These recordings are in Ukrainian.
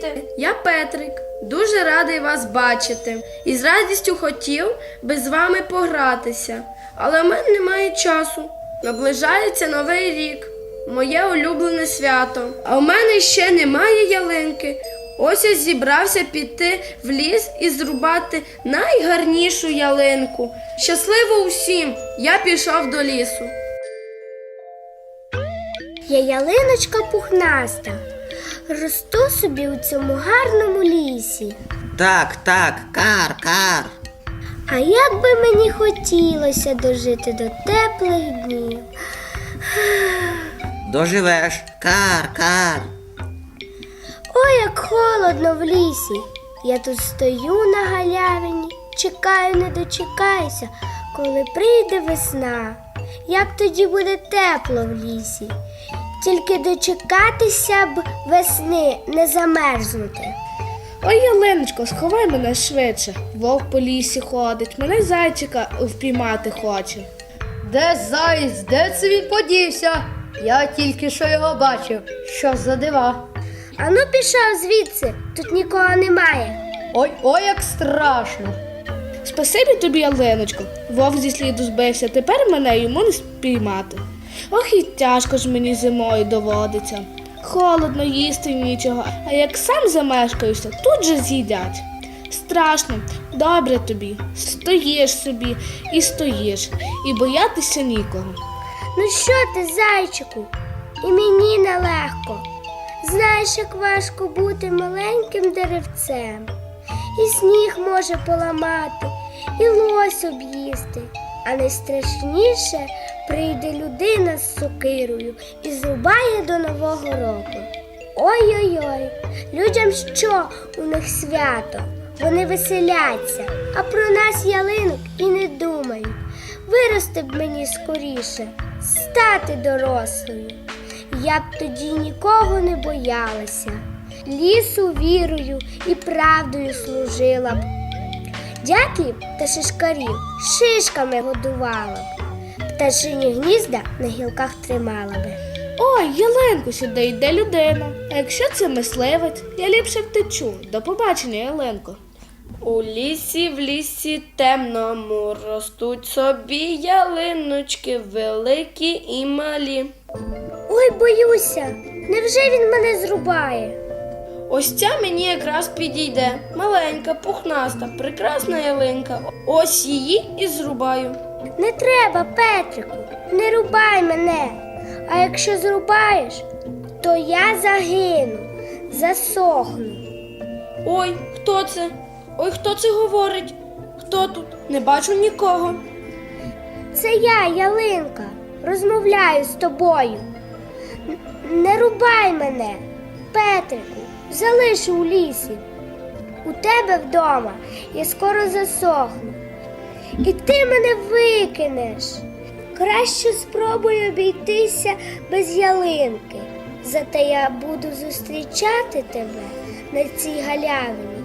діти. Я Петрик, дуже радий вас бачити і з радістю хотів би з вами погратися, але в мене немає часу. Наближається новий рік, моє улюблене свято. А в мене ще немає ялинки. Ось я зібрався піти в ліс і зрубати найгарнішу ялинку. Щасливо усім! Я пішов до лісу. Я ялиночка пухнаста. Росту собі у цьому гарному лісі. Так, так, кар, кар. А як би мені хотілося дожити до теплих днів. Доживеш, кар, кар. Ой, як холодно в лісі. Я тут стою на галявині, чекаю, не дочекаюся, коли прийде весна. Як тоді буде тепло в лісі. Тільки дочекатися б весни, не замерзнути. Ой, Ялиночко, сховай мене швидше. Вовк по лісі ходить, мене зайчика впіймати хоче. Де заєць? Де це він подівся? Я тільки що його бачив. Що за дива? Ану пішов звідси, тут нікого немає. Ой, ой, як страшно. Спасибі тобі, Ялиночко. Вовк зі сліду збився, тепер мене йому не спіймати. Ох і тяжко ж мені зимою доводиться. Холодно їсти нічого, а як сам замешкаюся, тут же з'їдять. Страшно, добре тобі. Стоїш собі і стоїш, і боятися нікого. Ну що ти, зайчику? І мені нелегко. Знаєш, як важко бути маленьким деревцем. І сніг може поламати, і лось об'їсти. А найстрашніше прийде людина з сокирою і зрубає до Нового року. Ой-ой-ой, людям що у них свято? Вони веселяться, а про нас ялинок і не думають. Вирости б мені скоріше, стати дорослою. Я б тоді нікого не боялася, лісу вірою і правдою служила б. Дятлів та шишкарів шишками годувала б, пташині гнізда на гілках тримала би. Ой, Ялинко, сюди йде людина. А якщо це мисливець, я ліпше втечу. До побачення, Ялинко. У лісі, в лісі темному ростуть собі ялиночки великі і малі. Ой, боюся, невже він мене зрубає? Ось ця мені якраз підійде. Маленька, пухнаста, прекрасна ялинка. Ось її і зрубаю. Не треба, Петрику, не рубай мене. А якщо зрубаєш, то я загину, засохну. Ой, хто це? Ой, хто це говорить? Хто тут? Не бачу нікого. Це я, ялинка, розмовляю з тобою. Н- Не рубай мене, Петрику, залиш у лісі. У тебе вдома я скоро засохну. І ти мене викинеш. Краще спробуй обійтися без ялинки. Зате я буду зустрічати тебе на цій галявині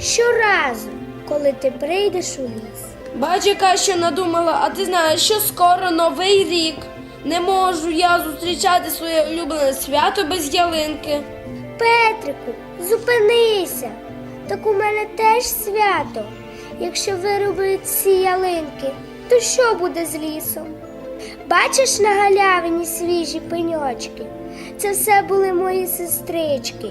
щоразу, коли ти прийдеш у ліс. Бач, яка ще надумала, а ти знаєш, що скоро новий рік. Не можу я зустрічати своє улюблене свято без ялинки. Петрику, зупинися. Так у мене теж свято. Якщо вирубують всі ялинки, то що буде з лісом? Бачиш на галявині свіжі пеньочки? Це все були мої сестрички.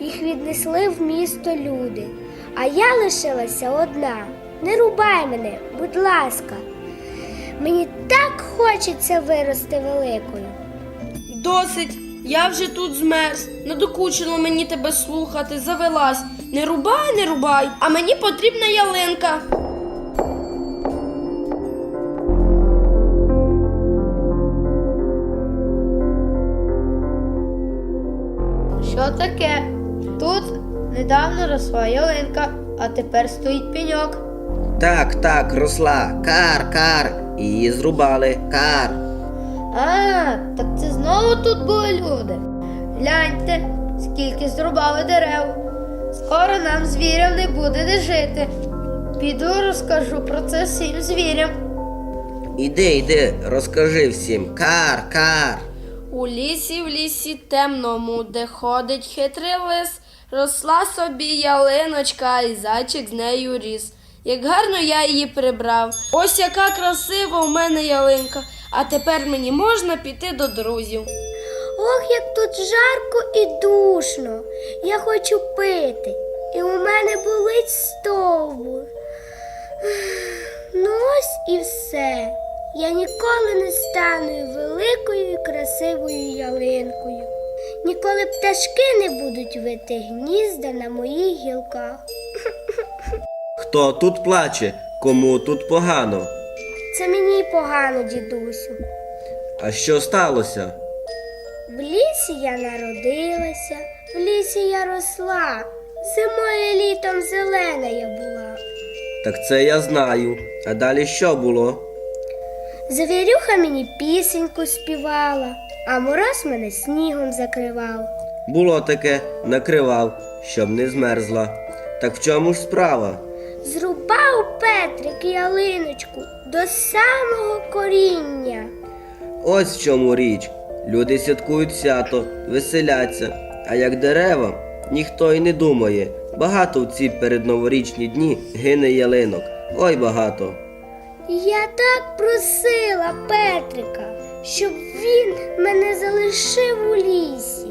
Їх віднесли в місто люди. А я лишилася одна. Не рубай мене, будь ласка. Мені так хочеться вирости великою. Досить, я вже тут змерз. Надокучило мені тебе слухати, завелась. Не рубай, не рубай, а мені потрібна ялинка. Що таке? Тут недавно росла ялинка, а тепер стоїть пеньок. Так, так, росла. Кар, кар. Її зрубали. Кар. А, так це знову тут були люди. Гляньте, скільки зрубали дерев. Скоро нам звірям не буде де жити. Піду розкажу про це всім звірям. Іди, іди, розкажи всім. Кар, кар. У лісі, в лісі темному, де ходить хитрий лис, Росла собі ялиночка, і зайчик з нею ріс. Як гарно я її прибрав. Ось яка красива у мене ялинка. А тепер мені можна піти до друзів. Ох, як тут жарко і душно. Я хочу пити. І у мене болить стовбур. Ну ось і все. Я ніколи не стану великою і красивою ялинкою. Ніколи пташки не будуть вити гнізда на моїх гілках. Хто тут плаче? Кому тут погано? Це мені погано, дідусю. А що сталося? В лісі я народилася, в лісі я росла, зимою літом зелена я була. Так це я знаю. А далі що було? Завірюха мені пісеньку співала, а мороз мене снігом закривав. Було таке, накривав, щоб не змерзла. Так в чому ж справа? Зрубав Петрик ялиночку до самого коріння. Ось в чому річ. Люди святкують свято, веселяться, а як дерева, ніхто й не думає. Багато в ці передноворічні дні гине ялинок. Ой багато. Я так просила Петрика, щоб він мене залишив у лісі.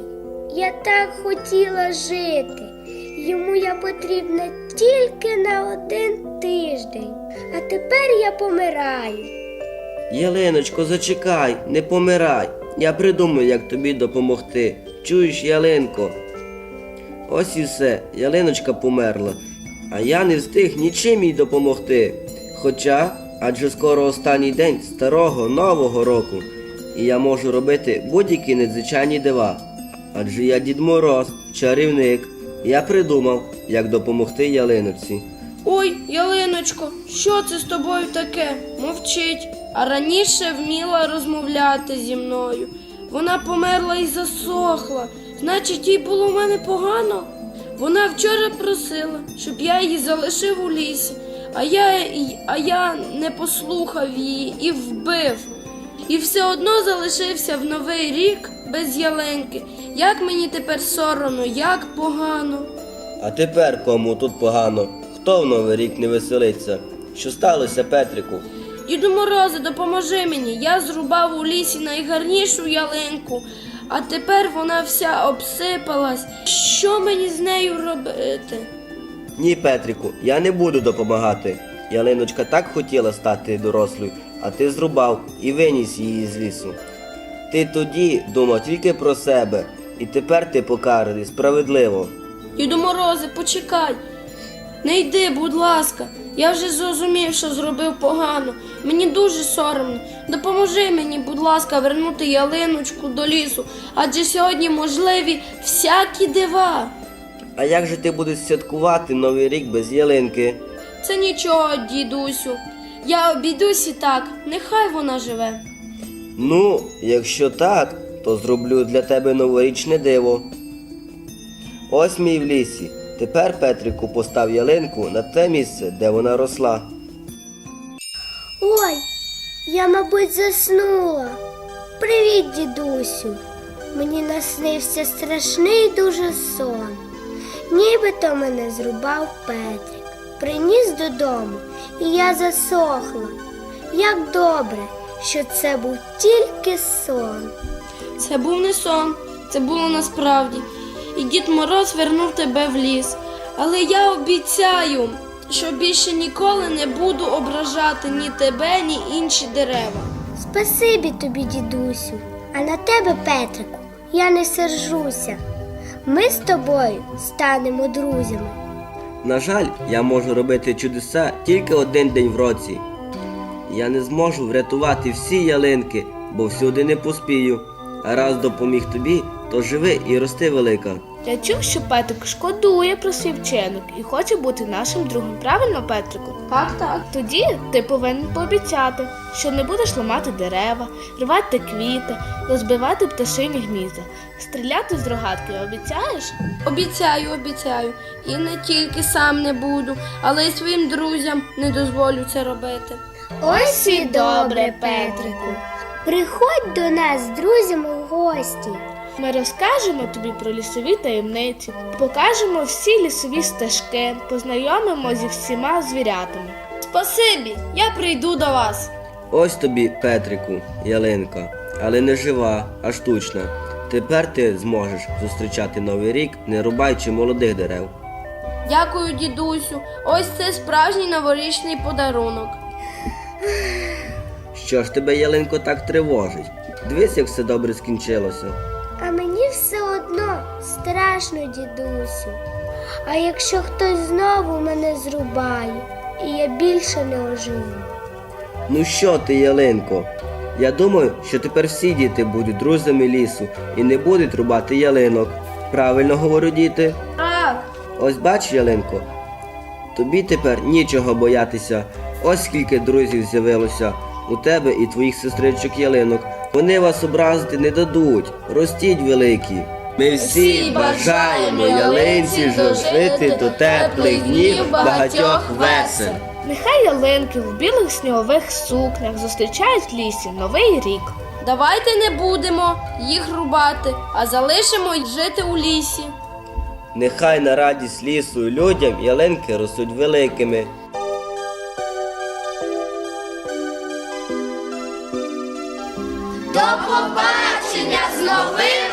Я так хотіла жити. Йому я потрібна тільки на один тиждень. А тепер я помираю. Ялиночко, зачекай, не помирай. Я придумаю, як тобі допомогти. Чуєш, ялинко? Ось і все, ялиночка померла, а я не встиг нічим їй допомогти. Хоча, адже скоро останній день старого нового року, і я можу робити будь-які надзвичайні дива. Адже я Дід Мороз, чарівник. Я придумав, як допомогти ялиночці. Ой, ялиночко, що це з тобою таке? Мовчить. А раніше вміла розмовляти зі мною. Вона померла і засохла. Значить, їй було в мене погано. Вона вчора просила, щоб я її залишив у лісі, а я, а я не послухав її і вбив. І все одно залишився в новий рік без ялинки. Як мені тепер соромно, як погано. А тепер кому тут погано? Хто в новий рік не веселиться? Що сталося, Петрику? Діду Морозе, допоможи мені. Я зрубав у лісі найгарнішу ялинку, а тепер вона вся обсипалась. Що мені з нею робити? Ні, Петрику, я не буду допомагати. Ялиночка так хотіла стати дорослою, а ти зрубав і виніс її з лісу. Ти тоді думав тільки про себе, і тепер ти покараний справедливо. Діду Морозе, почекай. Не йди, будь ласка. Я вже зрозумів, що зробив погано. Мені дуже соромно. Допоможи мені, будь ласка, вернути ялиночку до лісу, адже сьогодні можливі всякі дива. А як же ти будеш святкувати новий рік без ялинки? Це нічого, дідусю. Я обійдусь і так, нехай вона живе. Ну, якщо так, то зроблю для тебе новорічне диво. Ось мій в лісі. Тепер Петрику постав ялинку на те місце, де вона росла. Ой, я, мабуть, заснула. Привіт, дідусю. Мені наснився страшний дуже сон. Нібито мене зрубав Петрик, приніс додому, і я засохла. Як добре, що це був тільки сон. Це був не сон, це було насправді. І дід Мороз вернув тебе в ліс. Але я обіцяю, що більше ніколи не буду ображати ні тебе, ні інші дерева. Спасибі тобі, дідусю, а на тебе, Петрику, я не сержуся. Ми з тобою станемо друзями. На жаль, я можу робити чудеса тільки один день в році. Я не зможу врятувати всі ялинки, бо всюди не поспію. А раз допоміг тобі, то живи і рости велика. Я чув, що Петрик шкодує про свій вчинок і хоче бути нашим другом. Правильно, Петрику? Так, так. Тоді ти повинен пообіцяти, що не будеш ламати дерева, рвати квіти, розбивати пташині гнізда, стріляти з рогатки. Обіцяєш? Обіцяю, обіцяю. І не тільки сам не буду, але й своїм друзям не дозволю це робити. Ось і добре, Петрику. Приходь до нас з друзями в гості. Ми розкажемо тобі про лісові таємниці, покажемо всі лісові стежки, познайомимо зі всіма звірятами. Спасибі, я прийду до вас. Ось тобі, Петрику, ялинка, але не жива, а штучна. Тепер ти зможеш зустрічати новий рік, не рубаючи молодих дерев. Дякую, дідусю. Ось це справжній новорічний подарунок. Що ж тебе, ялинко, так тривожить? Дивись, як все добре скінчилося. Страшно, дідусю. А якщо хтось знову мене зрубає, і я більше не оживу. Ну що ти, ялинко? Я думаю, що тепер всі діти будуть друзями лісу і не будуть рубати ялинок. Правильно говорю, діти? Так. Ось бач, ялинко, тобі тепер нічого боятися. Ось скільки друзів з'явилося у тебе і твоїх сестричок ялинок. Вони вас образити не дадуть. Ростіть великі. Ми всі бажаємо ялинці дожити до теплих днів багатьох весел. Нехай ялинки в білих снігових сукнях зустрічають в лісі новий рік. Давайте не будемо їх рубати, а залишимо й жити у лісі. Нехай на радість лісу і людям ялинки ростуть великими. До побачення з новим